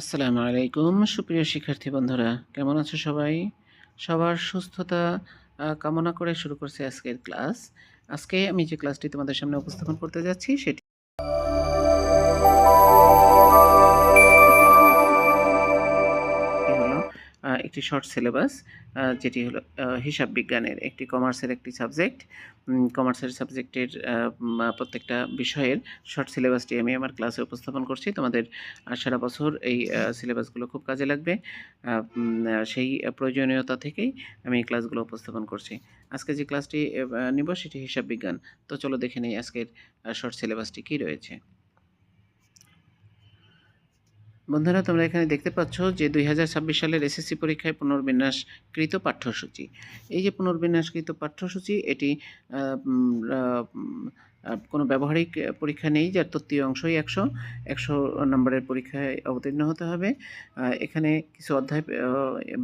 আসসালামু আলাইকুম, সুপ্রিয় শিক্ষার্থী বন্ধুরা, কেমন আছো সবাই? সবার সুস্থতা কামনা করে শুরু করছে আজকের ক্লাস। আজকে আমি যে ক্লাসটি তোমাদের সামনে উপস্থাপন করতে যাচ্ছি, সেটি একটি শর্ট সিলেবাস যেটি হলো হিসাব বিজ্ঞানের একটি কমার্সের একটি সাবজেক্ট কমার্সের সাবজেক্টের প্রত্যেকটা বিষয়ের শর্ট সিলেবাসটি আমি আমার ক্লাসে উপস্থাপন করছি। তোমাদের সারা বছর এই সিলেবাসগুলো খুব কাজে লাগবে। সেই প্রয়োজনীয়তা থেকেই আমি এই ক্লাসগুলো উপস্থাপন করছি। আজকে যে ক্লাসটি নিব সেটি হিসাব বিজ্ঞান। তো চলো দেখে নেই আজকের শর্ট সিলেবাসটি কী রয়েছে। বন্ধুরা, তোমরা এখানে দেখতে পাচ্ছ যে দুই হাজার ছাব্বিশ সালের এসএসসি পরীক্ষায় পুনর্বিন্যাসকৃত পাঠ্যসূচি। এই যে পুনর্বিন্যাসকৃত পাঠ্যসূচি, এটি কোনো ব্যবহারিক পরীক্ষা নেই যার তত্ত্বীয় অংশই একশো একশো নম্বরের পরীক্ষায় অবতীর্ণ হতে হবে। এখানে কিছু অধ্যায়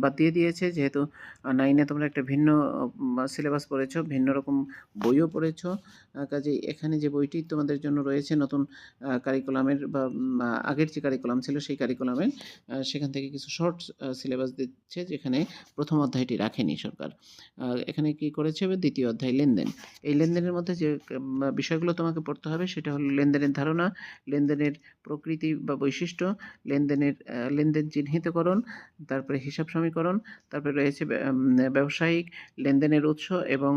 বাদ দিয়ে দিয়েছে যেহেতু নাইনে তোমরা একটা ভিন্ন সিলেবাস পড়েছো ভিন্ন রকম বইও পড়েছো কাজেই এখানে যে বইটি তোমাদের জন্য রয়েছে নতুন কারিকুলামের বা আগের যে কারিকুলাম ছিল সেই কারিকুলামের সেখান থেকে কিছু শর্ট সিলেবাস দিচ্ছে যেখানে প্রথম অধ্যায়টি রাখেনি সরকার। এখানে কি করেছে দ্বিতীয় অধ্যায় লেনদেন। এই লেনদেনের মধ্যে যে উম, বিষয়গুলো তোমাকে পড়তে হবে, সেটা হলো লেনদেনের ধারণা, লেনদেনের প্রকৃতি বা বৈশিষ্ট্য, লেনদেনের লেনদেন চিহ্নিতকরণ, তারপরে হিসাব সমীকরণ, তারপরে রয়েছে ব্যবসায়িক লেনদেনের উৎস এবং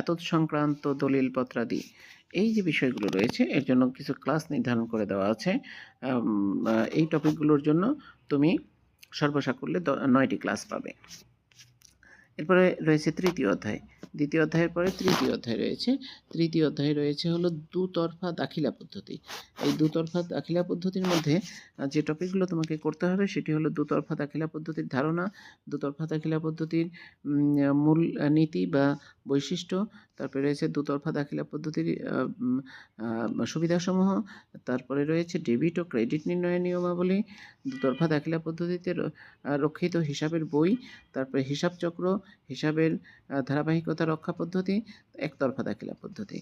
এতৎ সংক্রান্ত দলিল পত্রাদি। এই যে বিষয়গুলো রয়েছে, এর জন্য কিছু ক্লাস নির্ধারণ করে দেওয়া আছে। এই টপিকগুলোর জন্য তুমি সর্বসাকুল্যে নয়টি ক্লাস পাবে। এরপরে রয়েছে তৃতীয় অধ্যায়। দ্বিতীয় অধ্যায়ের পরে তৃতীয় অধ্যায় রয়েছে। তৃতীয় অধ্যায় রয়েছে হলো দুতরফা দাখিলা পদ্ধতি। এই দুতরফা দাখিলা পদ্ধতির মধ্যে যে টপিকগুলো তোমাকে করতে হবে সেটি হলো দুতরফা দাখিলা পদ্ধতির ধারণা, দুতরফা দাখিলা পদ্ধতির মূল নীতি বা বৈশিষ্ট্য, তারপরে রয়েছে দুতরফা দাখিলা পদ্ধতির সুবিধাসমূহ, তারপরে রয়েছে ডেবিট ও ক্রেডিট নির্ণয়ের নিয়মাবলী, দুতরফা দাখিলা পদ্ধতিতে রক্ষিত হিসাবের বই, তারপরে হিসাব চক্র, হিসাবের ধারাবাহিকতা রক্ষা পদ্ধতি, একতরফা দাখিলা পদ্ধতি।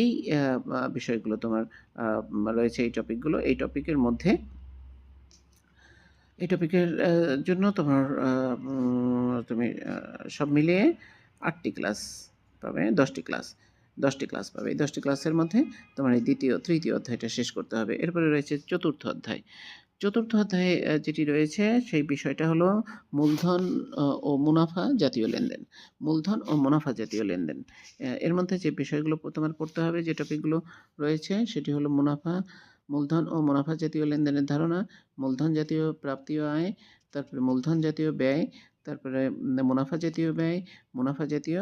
এই বিষয়গুলো তোমার রয়েছে এই টপিকগুলো এই টপিকের মধ্যে এই টপিকের জন্য তোমার তুমি সব মিলিয়ে আটটি ক্লাস পাবে, দশটি ক্লাস দশটি ক্লাস পাবে। এই দশটি ক্লাসের মধ্যে তোমার এই দ্বিতীয়, তৃতীয় অধ্যায়টা শেষ করতে হবে। এরপরে রয়েছে চতুর্থ অধ্যায়। চতুর্থ অধ্যায়ে যেটি রয়েছে, সেই বিষয়টা হলো মূলধন ও মুনাফা জাতীয় লেনদেন। মূলধন ও মুনাফা জাতীয় লেনদেন। এর মধ্যে যে বিষয়গুলো তোমার পড়তে হবে, যে টপিকগুলো রয়েছে, সেটি হলো মুনাফা মূলধন ও মুনাফা জাতীয় লেনদেনের ধারণা, মূলধন জাতীয় প্রাপ্তি ও আয়, তারপরে মূলধন জাতীয় ব্যয়, তারপরে মুনাফা জাতীয় ব্যয়, মুনাফা জাতীয়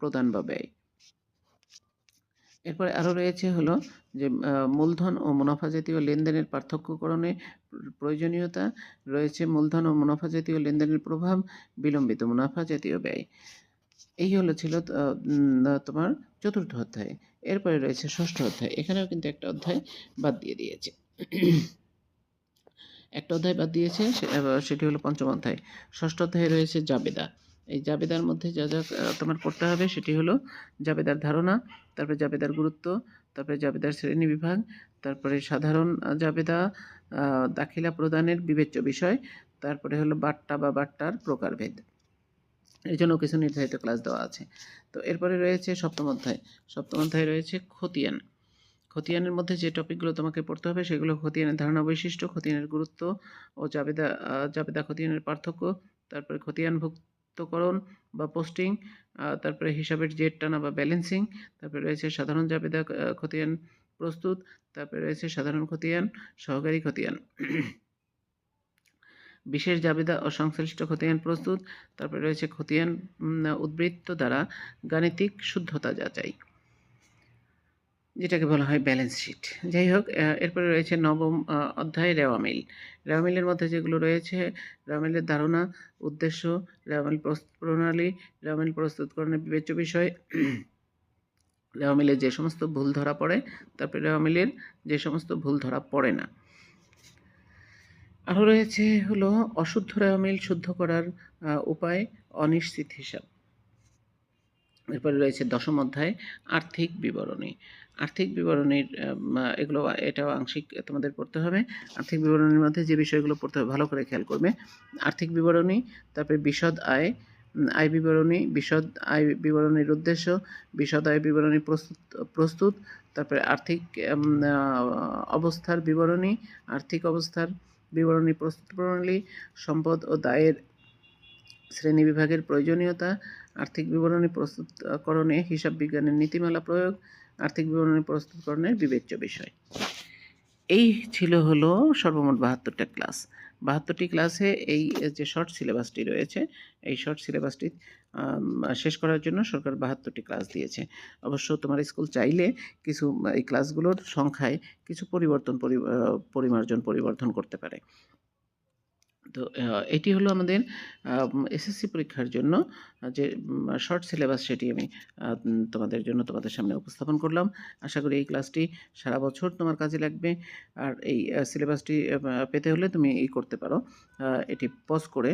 প্রদান বা ব্যয়। এরপরে আরও রয়েছে হলো যে মূলধন ও মুনাফা জাতীয় লেনদেনের পার্থক্যকরণে প্রয়োজনীয়তা, রয়েছে মূলধন ও মুনাফা জাতীয় লেনদেনের প্রভাব, বিলম্বিত মুনাফা জাতীয় ব্যয়। এই হলো ছিল তোমার চতুর্থ অধ্যায়। এরপরে রয়েছে ষষ্ঠ অধ্যায়। এখানেও কিন্তু একটা অধ্যায় বাদ দিয়ে দিয়েছে। একটা অধ্যায় বাদ দিয়েছে সেটি হলো পঞ্চম অধ্যায়। ষষ্ঠ অধ্যায়ে রয়েছে জাবেদা। এই জাবেদার মধ্যে যা যা তোমার পড়তে হবে সেটি হলো জাবেদার ধারণা, তারপরে জাবেদার গুরুত্ব, তারপরে জাবেদার শ্রেণি বিভাগ, তারপরে সাধারণ জাবেদা দাখিলা প্রদানের বিবেচ্য বিষয়, তারপরে হলো বাট্টা বা বাট্টার প্রকারভেদ। এর জন্য কিছু নির্ধারিত ক্লাস দেওয়া আছে। তো এরপরে রয়েছে সপ্তম অধ্যায়। সপ্তম অধ্যায় রয়েছে খতিয়ান। খতিয়ানের মধ্যে যে টপিকগুলো তোমাকে পড়তে হবে, সেগুলো খতিয়ানের ধারণা বৈশিষ্ট্য, খতিয়ানের গুরুত্ব ও জাবেদা জাবেদা খতিয়ানের পার্থক্য, তারপরে খতিয়ানভুক্তকরণ বা পোস্টিং তারপরে হিসাবের জেট টানা বা ব্যালেন্সিং তারপরে রয়েছে সাধারণ জাবেদা খতিয়ান প্রস্তুত, তারপরে রয়েছে সাধারণ খতিয়ান, সহকারী খতিয়ান। বিশেষ জাবেদা ও সংশ্লিষ্ট খতিয়ান প্রস্তুত। তারপরে রয়েছে খতিয়ান উদ্বৃত্ত দ্বারা গাণিতিক শুদ্ধতা যাচাই, যেটাকে বলা হয় ব্যালেন্স শিট। যাই হোক এরপরে রয়েছে নবম অধ্যায় রেওয়া মিল রেওয়া মিলের মধ্যে যেগুলো রয়েছে রেওয়া মিলের ধারণা, উদ্দেশ্য রেওয়া মিল প্রস্তুত প্রণালী রেওয়া মিল প্রস্তুতকরণের বিবেচ্য বিষয় রেওয়া মিলের যে সমস্ত ভুল ধরা পড়ে, তারপরে রেওয়া মিলের যে সমস্ত ভুল ধরা পড়ে না। আরও রয়েছে হলো অশুদ্ধ রেওয়া শুদ্ধ করার উপায়, অনিশ্চিত হিসাব। এরপরে রয়েছে দশম অধ্যায়, আর্থিক বিবরণী। আর্থিক বিবরণীর এগুলো, এটাও আংশিক তোমাদের পড়তে হবে। আর্থিক বিবরণীর মধ্যে যে বিষয়গুলো পড়তে হবে, ভালো করে খেয়াল করবে। আর্থিক বিবরণী, তারপরে বিশদ আয় আয় বিবরণী, বিশদ আয় বিবরণীর উদ্দেশ্য, বিশদ আয় বিবরণী প্রস্তুত প্রস্তুত, তারপরে আর্থিক অবস্থার বিবরণী, আর্থিক অবস্থার বিবরণী প্রস্তুত প্রণালী, সম্পদ ও দায়ের শ্রেণি বিভাগের প্রয়োজনীয়তা, আর্থিক বিবরণী প্রস্তুতকরণে হিসাব বিজ্ঞানের নীতিমালা প্রয়োগ, আর্থিক বিবরণী প্রস্তুতকরণের বিবেচ্য বিষয়। এই ছিল হলো সর্বমোট বাহাত্তরটা ক্লাস। বাহাত্তরটি ক্লাসে এই যে শর্ট সিলেবাসটি রয়েছে, এই শর্ট সিলেবাসটি শেষ করার জন্য সরকার বাহাত্তরটি ক্লাস দিয়েছে। অবশ্য তোমার স্কুল চাইলে কিছু, এই ক্লাসগুলোর সংখ্যায় কিছু পরিবর্তন, পরি- পরিমার্জন পরিবর্তন করতে পারে। তো এটি হলো আমাদের এসএসসি পরীক্ষার জন্য যে শর্ট সিলেবাস সেটি আমি তোমাদের জন্য তোমাদের সামনে উপস্থাপন করলাম। আশা করি এই ক্লাসটি সারা বছর তোমার কাজে লাগবে। আর এই সিলেবাসটি পেতে হলে তুমি এই করতে পারো। এটি পজ করে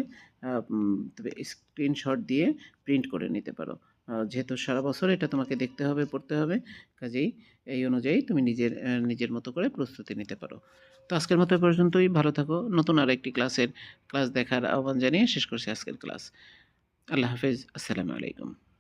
তবে স্ক্রিনশট দিয়ে প্রিন্ট করে নিতে পারো। যেহেতু সারা বছর এটা তোমাকে দেখতে হবে, পড়তে হবে, কাজেই এই অনুযায়ী তুমি নিজের নিজের মতো করে প্রস্তুতি নিতে পারো। তো আজকের মতো পর্যন্তই, ভালো থাকো। নতুন আর একটি ক্লাসের ক্লাস দেখার আহ্বান জানিয়ে শেষ করছি আজকের ক্লাস। আল্লাহ হাফেজ, আসসালামু আলাইকুম।